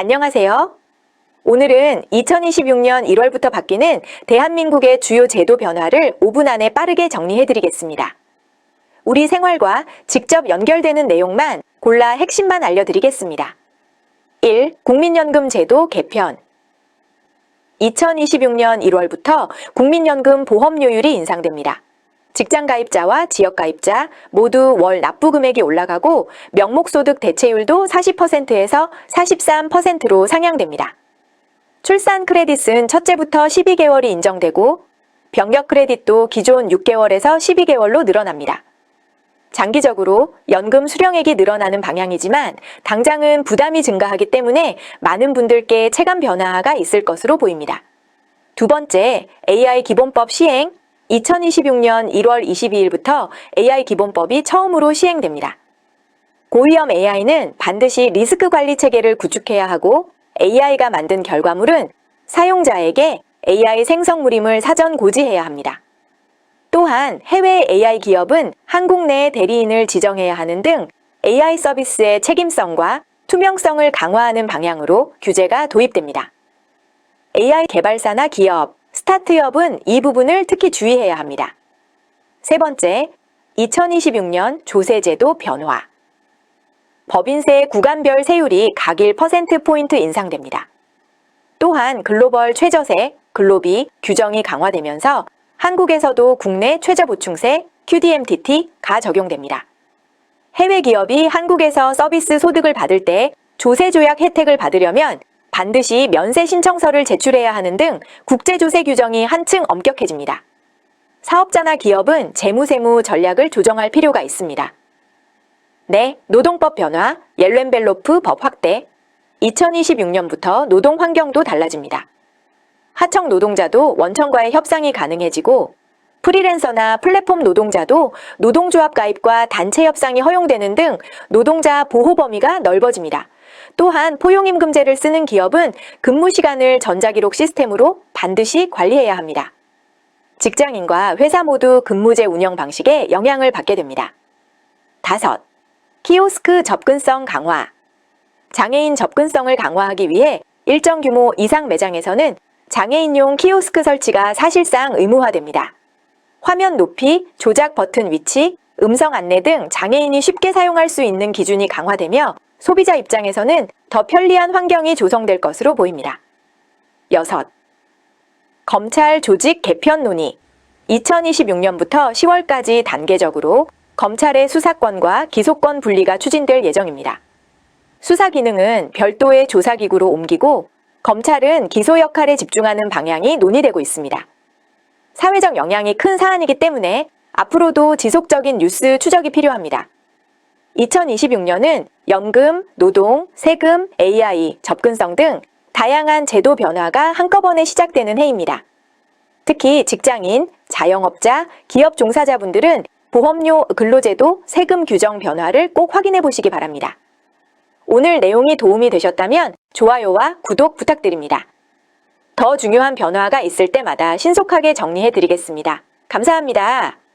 안녕하세요. 오늘은 2026년 1월부터 바뀌는 대한민국의 주요 제도 변화를 5분 안에 빠르게 정리해 드리겠습니다. 우리 생활과 직접 연결되는 내용만 골라 핵심만 알려드리겠습니다. 1. 국민연금 제도 개편 2026년 1월부터 국민연금 보험료율이 인상됩니다. 직장 가입자와 지역 가입자 모두 월 납부 금액이 올라가고 명목 소득 대체율도 40%에서 43%로 상향됩니다. 출산 크레딧은 첫째부터 12개월이 인정되고 병력 크레딧도 기존 6개월에서 12개월로 늘어납니다. 장기적으로 연금 수령액이 늘어나는 방향이지만 당장은 부담이 증가하기 때문에 많은 분들께 체감 변화가 있을 것으로 보입니다. 두 번째, AI 기본법 시행 2026년 1월 22일부터 AI 기본법이 처음으로 시행됩니다. 고위험 AI는 반드시 리스크 관리 체계를 구축해야 하고 AI가 만든 결과물은 사용자에게 AI 생성물임을 사전 고지해야 합니다. 또한 해외 AI 기업은 한국 내 대리인을 지정해야 하는 등 AI 서비스의 책임성과 투명성을 강화하는 방향으로 규제가 도입됩니다. AI 개발사나 기업, 스타트업은 이 부분을 특히 주의해야 합니다. 세 번째, 2026년 조세제도 변화. 법인세 구간별 세율이 각일 퍼센트 포인트 인상됩니다. 또한 글로벌 최저세, 글로비 규정이 강화되면서 한국에서도 국내 최저보충세, QDMTT가 적용됩니다. 해외 기업이 한국에서 서비스 소득을 받을 때 조세 조약 혜택을 받으려면 반드시 면세 신청서를 제출해야 하는 등 국제조세 규정이 한층 엄격해집니다. 사업자나 기업은 재무세무 전략을 조정할 필요가 있습니다. 네, 노동법 변화, 옐로엔벨로프 법 확대. 2026년부터 노동 환경도 달라집니다. 하청 노동자도 원청과의 협상이 가능해지고 프리랜서나 플랫폼 노동자도 노동조합 가입과 단체 협상이 허용되는 등 노동자 보호 범위가 넓어집니다. 또한 포용임금제를 쓰는 기업은 근무 시간을 전자기록 시스템으로 반드시 관리해야 합니다. 직장인과 회사 모두 근무제 운영 방식에 영향을 받게 됩니다. 다섯, 키오스크 접근성 강화. 장애인 접근성을 강화하기 위해 일정 규모 이상 매장에서는 장애인용 키오스크 설치가 사실상 의무화됩니다. 화면 높이, 조작 버튼 위치, 음성 안내 등 장애인이 쉽게 사용할 수 있는 기준이 강화되며 소비자 입장에서는 더 편리한 환경이 조성될 것으로 보입니다. 여섯, 검찰 조직 개편 논의. 2026년부터 10월까지 단계적으로 검찰의 수사권과 기소권 분리가 추진될 예정입니다. 수사 기능은 별도의 조사기구로 옮기고 검찰은 기소 역할에 집중하는 방향이 논의되고 있습니다. 사회적 영향이 큰 사안이기 때문에 앞으로도 지속적인 뉴스 추적이 필요합니다. 2026년은 연금, 노동, 세금, AI, 접근성 등 다양한 제도 변화가 한꺼번에 시작되는 해입니다. 특히 직장인, 자영업자, 기업 종사자분들은 보험료, 근로제도, 세금 규정 변화를 꼭 확인해 보시기 바랍니다. 오늘 내용이 도움이 되셨다면 좋아요와 구독 부탁드립니다. 더 중요한 변화가 있을 때마다 신속하게 정리해 드리겠습니다. 감사합니다.